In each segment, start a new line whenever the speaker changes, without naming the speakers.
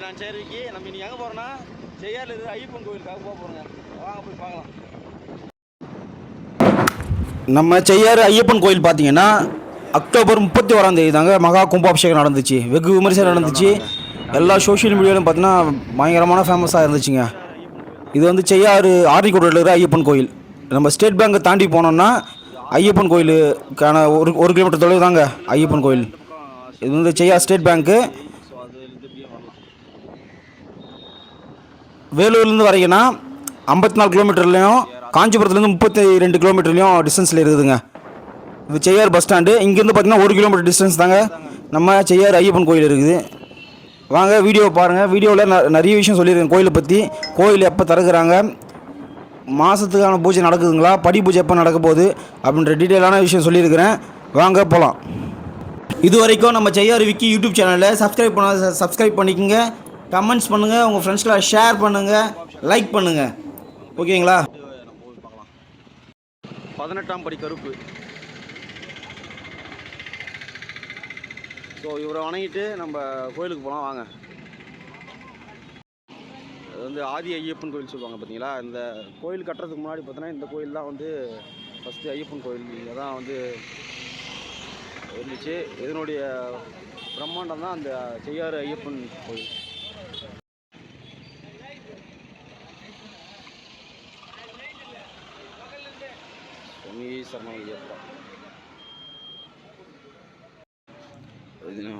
நான் சரிக்கு நம்ம இன்னைக்கு எங்கே போகிறோன்னா செய்யாரில் இருக்கிற ஐயப்பன் கோயிலுக்காக போக போகிறோங்க வாங்க போய் பார்க்கலாம். நம்ம செய்யாறு ஐயப்பன் கோயில் பார்த்தீங்கன்னா அக்டோபர் முப்பத்தி ஓராம் தேதி தாங்க மகா கும்பாபிஷேகம் நடந்துச்சு. வெகு விமர்சனம் நடந்துச்சு. எல்லா சோஷியல் மீடியாவிலும் பார்த்தீங்கன்னா பயங்கரமான ஃபேமஸாக இருந்துச்சுங்க. இது வந்து செய்யாறு ஆர்னிக்கோட்டில் இருக்கிற ஐயப்பன் கோயில். நம்ம ஸ்டேட் பேங்கை தாண்டி போனோம்னா ஐயப்பன் கோயிலுக்கான ஒரு ஒரு கிலோமீட்டர் தொலைவு தாங்க ஐயப்பன் கோயில். இது வந்து செய்யார் ஸ்டேட் பேங்க்கு வேலூர்லேருந்து வரைக்குன்னா ஐம்பத்தி நாலு கிலோமீட்டர்லேயும் காஞ்சிபுரத்துலேருந்து முப்பத்தி ரெண்டு கிலோமீட்டர்லேயும் டிஸ்டன்ஸில் இருக்குதுங்க. இது செய்யார் பஸ் ஸ்டாண்டு இங்கேருந்து பார்த்தீங்கன்னா ஒரு கிலோமீட்டர் டிஸ்டன்ஸ் தாங்க. நம்ம செய்யார் ஐயப்பன் கோயில் இருக்குது. வாங்க வீடியோ பாருங்கள் வீடியோவில் ந நிறைய விஷயம் சொல்லியிருக்கேன் கோயிலை பற்றி கோயில் எப்போ திறக்கிறாங்க? மாதத்துக்கான பூஜை நடக்குதுங்களா? படி பூஜை எப்போ நடக்க போகுது? அப்படின்ற டீட்டெயிலான விஷயம் சொல்லியிருக்கிறேன். வாங்க போகலாம் இது வரைக்கும் நம்ம செய்யார் விக்கி யூடியூப் சேனலில் சப்ஸ்கிரைப் பண்ண சப்ஸ்கிரைப் பண்ணிக்கோங்க. கமெண்ட்ஸ் பண்ணுங்கள் உங்கள் ஃப்ரெண்ட்ஸ்க்கெலாம் ஷேர் பண்ணுங்கள் லைக் பண்ணுங்கள் ஓகேங்களா பதினெட்டாம் படி கருப்பு. ஸோ இவரை வணங்கிட்டு நம்ம கோயிலுக்கு போகலாம் வாங்க. அது வந்து ஆதி ஐயப்பன் கோயில் சொல்லுவாங்க பார்த்தீங்களா? இந்த கோயில் கட்டுறதுக்கு முன்னாடி பார்த்தோன்னா இந்த கோயில் தான் வந்து ஃபஸ்ட்டு ஐயப்பன் கோயில். இங்கே தான் வந்து இருந்துச்சு. இதனுடைய பிரம்மாண்டம் தான் அந்த செய்யாறு ஐயப்பன் கோயில். சுவாமி சரணம் இது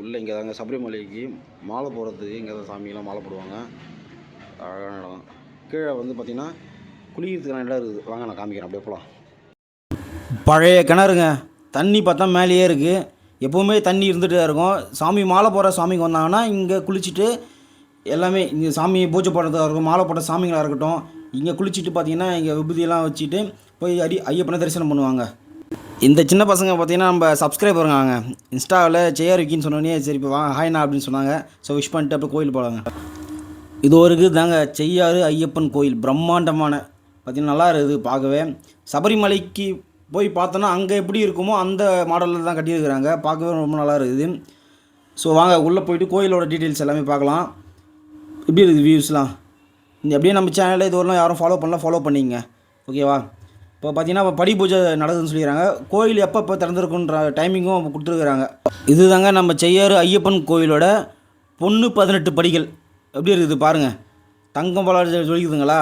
உள்ள இங்கே தாங்க சபரிமலைக்கு மாலை போடுறதுக்கு இங்கே தான் சாமியெல்லாம் மாலை போடுவாங்க. அழகான இடம். கீழே வந்து பார்த்திங்கன்னா குளிக்கிறதுக்கான இடம் இருக்குது. வாங்க நான் காமிக்கிறேன். அப்படியே போகலாம் பழைய கிணறுங்க. தண்ணி பார்த்தா மேலேயே இருக்குது எப்போவுமே தண்ணி இருந்துகிட்டே இருக்கும். சாமி மாலை போடுற சாமிக்கு வந்தாங்கன்னா இங்கே குளிச்சுட்டு எல்லாமே இங்கே சாமி பூஜை போடுறதாக இருக்கும் மாலை போடுற சாமிங்களாக இருக்கட்டும் இங்கே குளிச்சுட்டு பார்த்தீங்கன்னா இங்கே விபூதியெல்லாம் வச்சுட்டு போய் அடி ஐயப்பனை தரிசனம் பண்ணுவாங்க. இந்த சின்ன பசங்க பார்த்தீங்கன்னா நம்ம சப்ஸ்கிரைப் வருங்காங்க இன்ஸ்டாவில் ஜெயா விக்கின்னு சொன்னோடனே சரி இப்போ வாங்க ஹாய்னா அப்படின்னு சொன்னாங்க. ஸோ விஷ் பண்ணிட்டு அப்போ கோயில் போகலாங்க இது ஒரு இது தாங்க செய்யாறு ஐயப்பன் கோயில் பிரம்மாண்டமான. பார்த்தீங்கன்னா நல்லா இருக்குது பார்க்கவே. சபரிமலைக்கு போய் பார்த்தோன்னா அங்கே எப்படி இருக்குமோ அந்த மாடலில் தான் கட்டியிருக்கிறாங்க. பார்க்கவே ரொம்ப நல்லா இருக்குது. ஸோ வாங்க உள்ளே போயிட்டு கோயிலோட டீட்டெயில்ஸ் எல்லாமே பார்க்கலாம். எப்படி இருக்குது வியூஸ்லாம் இந்த அப்படியே நம்ம சேனலில் இது வரலாம் யாரும் ஃபாலோ பண்ணலாம் ஃபாலோ பண்ணிங்க. ஓகேவா இப்போ பார்த்தீங்கன்னா இப்போ படி பூஜை நடக்குதுன்னு சொல்லிடுறாங்க கோயில் எப்போ திறந்துருக்குன்ற டைமிங்கும் கொடுத்துருக்குறாங்க. இதுதாங்க நம்ம செய்யாறு ஐயப்பன் கோயிலோட பொண்ணு பதினெட்டு படிகள். எப்படி இருக்குது பாருங்கள் தங்கம் பல சொல்லிக்குதுங்களா?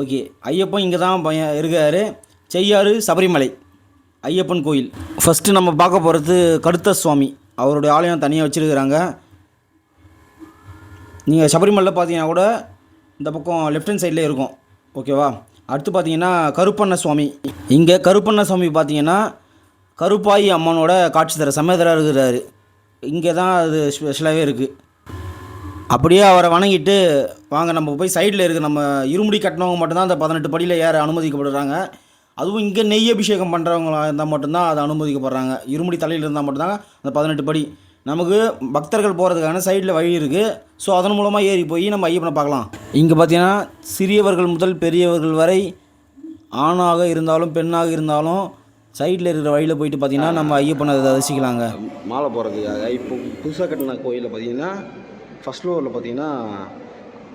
ஓகே. ஐயப்பன் இங்கே தான் பையன் இருக்காரு. செய்யாறு சபரிமலை ஐயப்பன் கோயில். ஃபஸ்ட்டு நம்ம பார்க்க போகிறது கடுத்த சுவாமி அவருடைய ஆலயம் தனியாக வச்சுருக்கிறாங்க. நீங்கள் சபரிமலையில் பார்த்தீங்கன்னா கூட இந்த பக்கம் லெஃப்ட் ஹேண்ட் சைடில் இருக்கும். ஓகேவா? அடுத்து பார்த்தீங்கன்னா கருப்பண்ண சுவாமி இங்கே கருப்பண்ண சுவாமி பார்த்தீங்கன்னா கருப்பாயி அம்மனோட காட்சி தர சமேதராக இருக்கிறாரு. இங்கே தான் அது ஸ்பெஷலாகவே இருக்குது அப்படியே அவரை வணங்கிட்டு வாங்க நம்ம போய் சைடில் இருக்குது நம்ம இருமுடி கட்டினவங்க மட்டும்தான் அந்த பதினெட்டு படியில் ஏற அனுமதிக்கப்படுறாங்க. அதுவும் இங்கே நெய் அபிஷேகம் பண்ணுறவங்களா இருந்தால் மட்டும்தான் அதை அனுமதிக்கப்படுறாங்க. இருமுடி தலையில் இருந்தால் மட்டும்தான் அந்த பதினெட்டு படி. நமக்கு பக்தர்கள் போகிறதுக்கான சைடில் வழி இருக்குது ஸோ அதன் மூலமாக ஏறி போய் நம்ம ஐயப்பனை பார்க்கலாம். இங்கே பார்த்தீங்கன்னா சிறியவர்கள் முதல் பெரியவர்கள் வரை ஆணாக இருந்தாலும் பெண்ணாக இருந்தாலும் சைடில் இருக்கிற வழியில் போயிட்டு பார்த்தீங்கன்னா நம்ம ஐயப்பனை தரிசிக்கலாங்க. மாலை போகிறதுக்காக இப்போ புதுசாக கட்டின கோயிலில் பார்த்தீங்கன்னா ஃபஸ்ட் ஃப்ளோரில் பார்த்தீங்கன்னா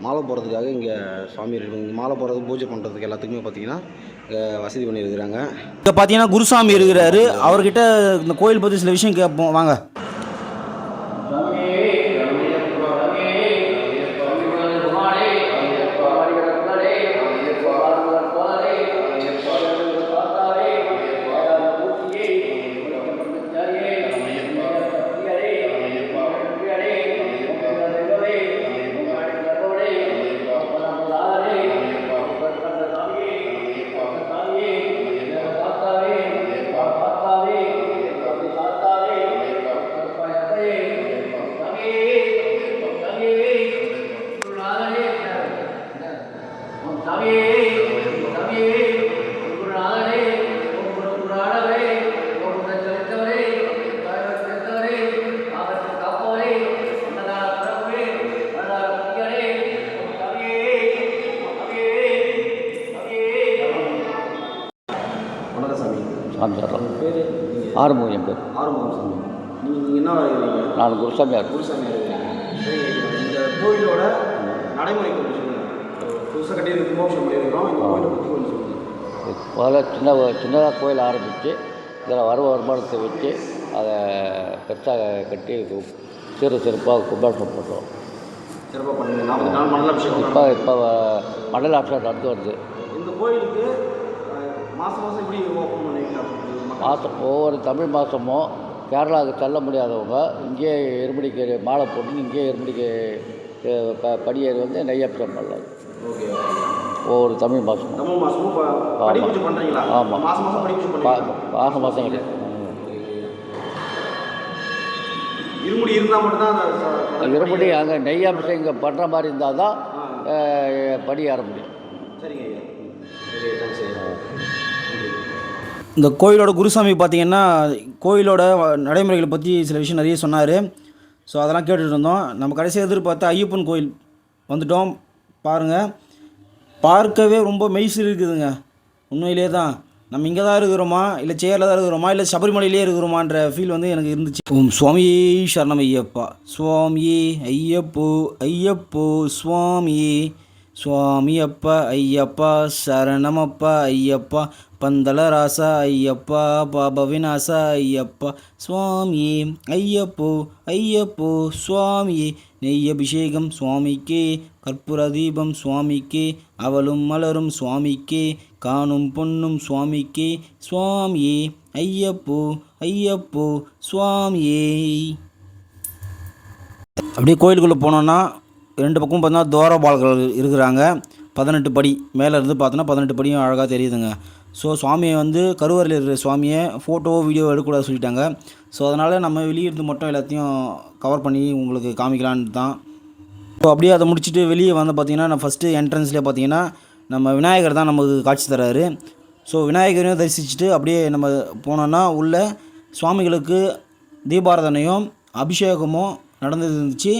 மாலை போகிறதுக்காக இங்கே சுவாமி இருக்கு. மாலை போகிறது பூஜை பண்ணுறதுக்கு எல்லாத்துக்குமே பார்த்தீங்கன்னா இங்கே வசதி பண்ணியிருக்கிறாங்க. இங்கே பார்த்தீங்கன்னா குருசாமி இருக்கிறாரு. அவர்கிட்ட இந்த கோயில் பற்றி சில விஷயம் கேட்போம் வாங்க.
ஆறுமுகம்
சாமி நீங்கள் என்ன வரைகிறீங்க?
நான் குருசாமியார்.
குருசாமி இருக்கிறீங்க இந்த பூ
நடைமுறை கொஞ்சம் சொல்லுங்கள் புதுசாக கட்டி கும்பாபிஷேகம் பண்ணியிருக்கிறோம். இந்த கோயிலை பற்றி கொஞ்சம் சொல்லுங்கள்
முதல்ல சின்ன சின்னதாக கோயில் ஆரம்பித்து இதில் வர வருமானத்தை வச்சு அதை பெருசாக கட்டி சிறு சிறப்பாக கும்பாபிஷேகம் பண்ணுறோம்.
சிறப்பாக பண்ணுங்க. நாற்பத்தி அபிஷேகம்
இப்போ இப்போ மண்டல அபிஷேகம் நடந்து வருது.
இந்த கோயிலுக்கு மாசம் மாதம் எப்படி ஓப்பன் பண்ணுவீங்க
மாதம் ஒவ்வொரு தமிழ் மாதமும் கேரளாவுக்கு செல்ல முடியாதவங்க இங்கேயே எருமடிக்கு மாலை போட்டு இங்கேயே எருமடிக்கு ப படியேறி வந்து நெய்யபிஷேகம் பண்ணலாம். ஒவ்வொரு தமிழ்
பூஜை பண்ணுறீங்களா
ஆமாம்.
மாதம் மாதம்
மாதம் மாதம் கிடையாது
இருமுடி இருந்தால் மட்டும்தான்
இருபடி அங்கே நெய் அபிஷேகம் இங்கே பண்ணுற மாதிரி இருந்தால் தான் படி ஏற முடியும்
சரிங்க ஐயா.
இந்த கோயிலோட குருசாமி பார்த்தீங்கன்னா கோயிலோட நடைமுறைகளை பற்றி சில விஷயம் நிறைய சொன்னார். ஸோ அதெல்லாம் கேட்டுட்டு இருந்தோம். நம்ம கடைசியாக எதிர்பார்த்த ஐயப்பன் கோயில் வந்துட்டோம். பாருங்கள் பார்க்கவே ரொம்ப மெய்சில் இருக்குதுங்க. உண்மையிலே தான். நம்ம இங்கே தான் இருக்கிறோமா? இல்லை சேரில் தான் இருக்கிறோமா? இல்லை சபரிமலையிலே இருக்கிறோமான்ற ஃபீல் வந்து எனக்கு இருந்துச்சு. ஓம் சுவாமி சரணம் ஐயப்பா. சுவாமி ஐயப்போ ஐயப்போ சுவாமி சுவாமி அப்பா ஐயப்பா சரணமப்பா ஐயப்பா பந்தளராசா ஐயப்பா பாபவிநாசா ஐயப்பா சுவாமியே ஐயப்போ ஐயப்போ சுவாமியே நெய் அபிஷேகம் சுவாமிக்கே கற்பூர தீபம் சுவாமிக்கே அவளும் மலரும் சுவாமிக்கே காணும் பொன்னும் சுவாமிக்கே சுவாமியே ஐயப்போ ஐயப்போ சுவாமியே. அப்படியே கோயிலுக்குள்ளே போனோன்னா ரெண்டு பக்கமும் பார்த்தீங்கன்னா துவாரபாலர்கள் இருக்கிறாங்க. பதினெட்டு படி மேலே இருந்து பார்த்தோன்னா பதினெட்டு படியும் அழகாக தெரியுதுங்க. ஸோ சுவாமியை வந்து கருவறையில் இருக்கிற சுவாமியை ஃபோட்டோ வீடியோ எடுக்கக்கூடாது சொல்லிட்டாங்க. ஸோ அதனால் நம்ம வெளியே இருந்து மட்டும் எல்லாத்தையும் கவர் பண்ணி உங்களுக்கு காமிக்கலான்னு தான். ஸோ அப்படியே அதை முடிச்சுட்டு வெளியே வந்து பார்த்தீங்கன்னா நான் ஃபஸ்ட்டு என்ட்ரன்ஸ்லேயே பார்த்தீங்கன்னா நம்ம விநாயகர் தான் நமக்கு காட்சி தராரு. ஸோ விநாயகரையும் தரிசிச்சுட்டு அப்படியே நம்ம போனோன்னா உள்ள சுவாமிகளுக்கு தீபாராதனையும் அபிஷேகமும் நடந்து இருந்துச்சு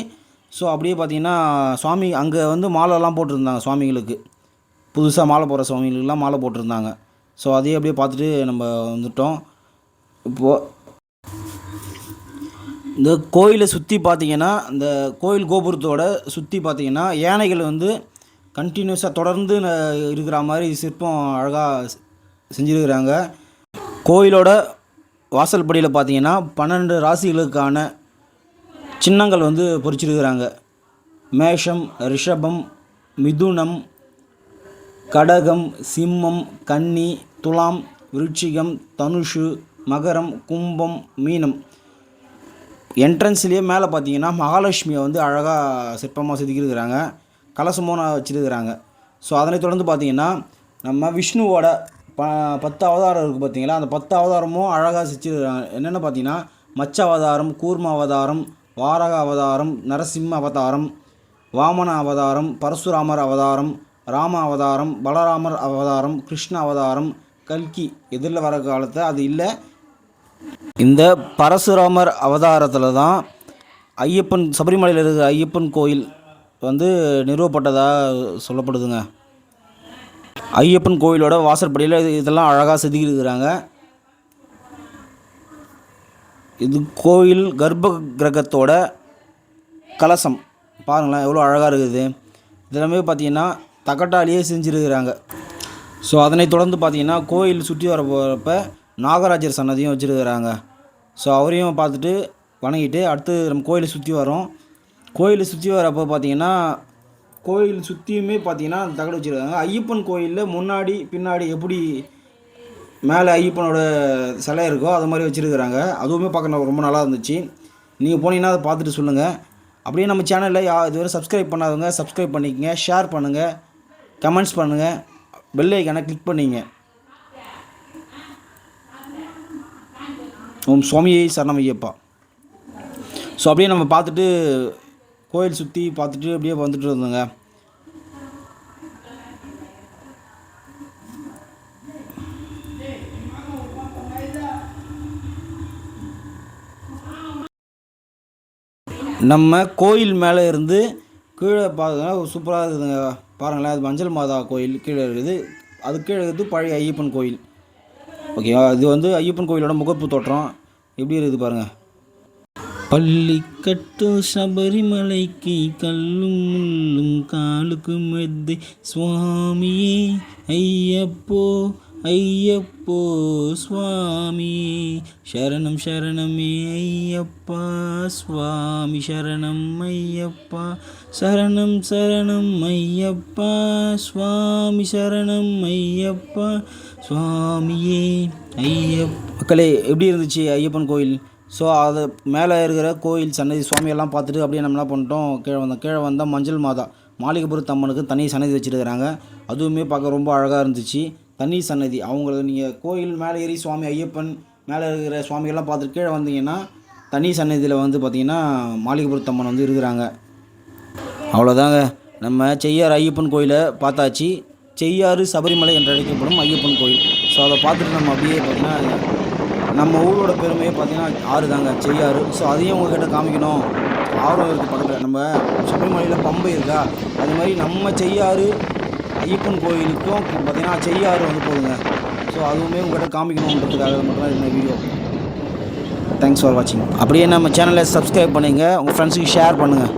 ஸோ அப்படியே பார்த்தீங்கன்னா சுவாமி அங்கே வந்து மாலைலாம் போட்டிருந்தாங்க சுவாமிகளுக்கு. புதுசாக மாலை போடுற சுவாமிகளுக்கெல்லாம் மாலை போட்டிருந்தாங்க. ஸோ அதையே அப்படியே பார்த்துட்டு நம்ம வந்துட்டோம். இப்போது இந்த கோயிலை சுற்றி பார்த்தீங்கன்னா இந்த கோயில் கோபுரத்தோட சுற்றி பார்த்தீங்கன்னா யானைகள் வந்து கண்டினியூஸாக தொடர்ந்து இருக்கிற மாதிரி சிற்பம் அழகாக செஞ்சுருக்கிறாங்க. கோயிலோட வாசல் படியில் பார்த்தீங்கன்னா பன்னெண்டு ராசிகளுக்கான சின்னங்கள் வந்து பொறிச்சிருக்கிறாங்க. மேஷம் ரிஷபம் மிதுனம் கடகம் சிம்மம் கன்னி துலாம் விருட்சிகம் தனுஷு மகரம் கும்பம் மீனம். என்ட்ரன்ஸ்லேயே மேலே பார்த்தீங்கன்னா மகாலட்சுமியை வந்து அழகாக சிற்பமாக செதுக்கியிருக்கிறாங்க. கலசமும் வச்சுருக்கிறாங்க. ஸோ அதனைத் தொடர்ந்து பார்த்தீங்கன்னா நம்ம விஷ்ணுவோட ப பத்து அவதாரம் இருக்குது பார்த்தீங்களா அந்த பத்து அவதாரமும் அழகாக செஞ்சுருக்கிறாங்க. என்னென்ன பார்த்தீங்கன்னா மச்ச அவதாரம் கூர்ம அவதாரம் வாரக அவதாரம் நரசிம்ம அவதாரம் வாமன அவதாரம் பரசுராமர் அவதாரம் ராம அவதாரம் பலராமர் அவதாரம் கிருஷ்ண அவதாரம் கல்கி எதிரில் வர காலத்தை அது இல்லை. இந்த பரசுராமர் அவதாரத்தில் தான் ஐயப்பன் சபரிமலையில் இருக்கிற ஐயப்பன் கோயில் வந்து நிறுவப்பட்டதாக சொல்லப்படுதுங்க. ஐயப்பன் கோயிலோட வாசற்படியில் இதெல்லாம் அழகாக செதுக்கியிருக்கிறாங்க. இது கோயில் கர்ப்ப கிரகத்தோட கலசம். பாருங்களேன் எவ்வளோ அழகாக இருக்குது. இதெல்லாமே பார்த்தீங்கன்னா தகட்டாலேயே செஞ்சுருக்கிறாங்க. ஸோ அதனை தொடர்ந்து பார்த்தீங்கன்னா கோயில் சுற்றி வர போகிறப்ப நாகராஜர் சன்னதியும் வச்சுருக்கிறாங்க. ஸோ அவரையும் பார்த்துட்டு வணங்கிட்டு அடுத்து நம்ம கோயிலை சுற்றி வரோம் கோயிலை சுற்றி வரப்போ பார்த்தீங்கன்னா கோயில் சுற்றியுமே பார்த்தீங்கன்னா தகடு வச்சுருக்காங்க. ஐயப்பன் கோயிலில் முன்னாடி பின்னாடி எப்படி மேலே ஐயப்பனோட சிலை இருக்கோ அது மாதிரி வச்சுருக்கிறாங்க. அதுவுமே பார்க்க ரொம்ப நல்லா இருந்துச்சு. நீங்கள் போனீங்கன்னா அதை பார்த்துட்டு சொல்லுங்கள் அப்படியே நம்ம சேனலில் யா இதுவரை சப்ஸ்கிரைப் பண்ணாதவங்க சப்ஸ்கிரைப் பண்ணிக்கங்க ஷேர் பண்ணுங்கள் கமெண்ட்ஸ் பண்ணுங்கள் பெல் ஐக்கானை கிளிக் பண்ணிங்க. ஓம் சுவாமியை சரணம் ஐயப்பா. ஸோ அப்படியே நம்ம பார்த்துட்டு கோயில் சுற்றி பார்த்துட்டு அப்படியே வந்துட்டு இருந்தோங்க. நம்ம கோயில் மேலே இருந்து கீழே பார்த்தோன்னா சூப்பராக இருக்குதுங்க. பாருங்களேன் அது மஞ்சள் மாதா கோயில் கீழே இருக்குது. அது கீழே இருக்குது பழைய ஐயப்பன் கோயில். ஓகேவா இது வந்து ஐயப்பன் கோயிலோட முகப்பு தோற்றம். எப்படி இருக்குது பாருங்கள் பள்ளிக்கட்டு சபரிமலைக்கு கல்லும் முள்ளும் காலுக்கு மெத்தை சுவாமியே ஐயப்போ ஐயப்போ சுவாமி. சரணம் சரணமே ஐயப்பா. சுவாமி சரணம் ஐயப்பா. சரணம் சரணம் ஐயப்பா. சுவாமி சரணம் ஐயப்பா. சுவாமியே ஐயப் மக்களே எப்படி இருந்துச்சு ஐயப்பன் கோயில்? ஸோ அது மேலே இருக்கிற கோயில் சன்னதி சுவாமியெல்லாம் பார்த்துட்டு அப்படியே நம்ம என்ன பண்ணிட்டோம்? கீழே வந்தோம். கீழே வந்தால் மஞ்சள் மாதா. மாளிகைபுரத்து அம்மனுக்கு தனி சன்னதி வச்சுருக்கிறாங்க. அதுவுமே பார்க்க ரொம்ப அழகாக இருந்துச்சு. தனி சன்னதி. அவங்கள நீங்கள் கோயில் மேலே ஏறி சுவாமி ஐயப்பன் மேலே இருக்கிற சுவாமியெல்லாம் பார்த்துட்டு கீழே வந்தீங்கன்னா தனி சன்னதியில் வந்து பார்த்திங்கன்னா மாளிகைபுரத்தம்மன் வந்து இருக்கிறாங்க. அவ்வளோதாங்க நம்ம செய்யார் ஐயப்பன் கோயிலை பார்த்தாச்சு. செய்யாறு சபரிமலை என்று அழைக்கப்படும் ஐயப்பன் கோயில். ஸோ அதை பார்த்துட்டு நம்ம அப்படியே பார்த்தீங்கன்னா நம்ம ஊரோட பெருமையை பார்த்தீங்கன்னா ஆறு தாங்க செய்யாறு. ஸோ அதையும் உங்ககிட்ட காமிக்கணும். ஆர்வம் இருக்குது பக்கத்தில். நம்ம சபரிமலையில் பம்பை இருக்கா? அது மாதிரி நம்ம செய்யாறு ஈப்பன் கோயிலுக்கும் பார்த்தீங்கன்னா செய்யாறு வந்து போகுதுங்க ஸோ அதுவுமே உங்கள்கிட்ட காமிக்கணுன்றதுக்காக மட்டும் இந்த வீடியோ தேங்க்ஸ் ஃபார் வாட்சிங் அப்படியே நம்ம சேனலை சப்ஸ்கிரைப் பண்ணுங்கள் உங்கள் ஃப்ரெண்ட்ஸுக்கு ஷேர் பண்ணுங்கள்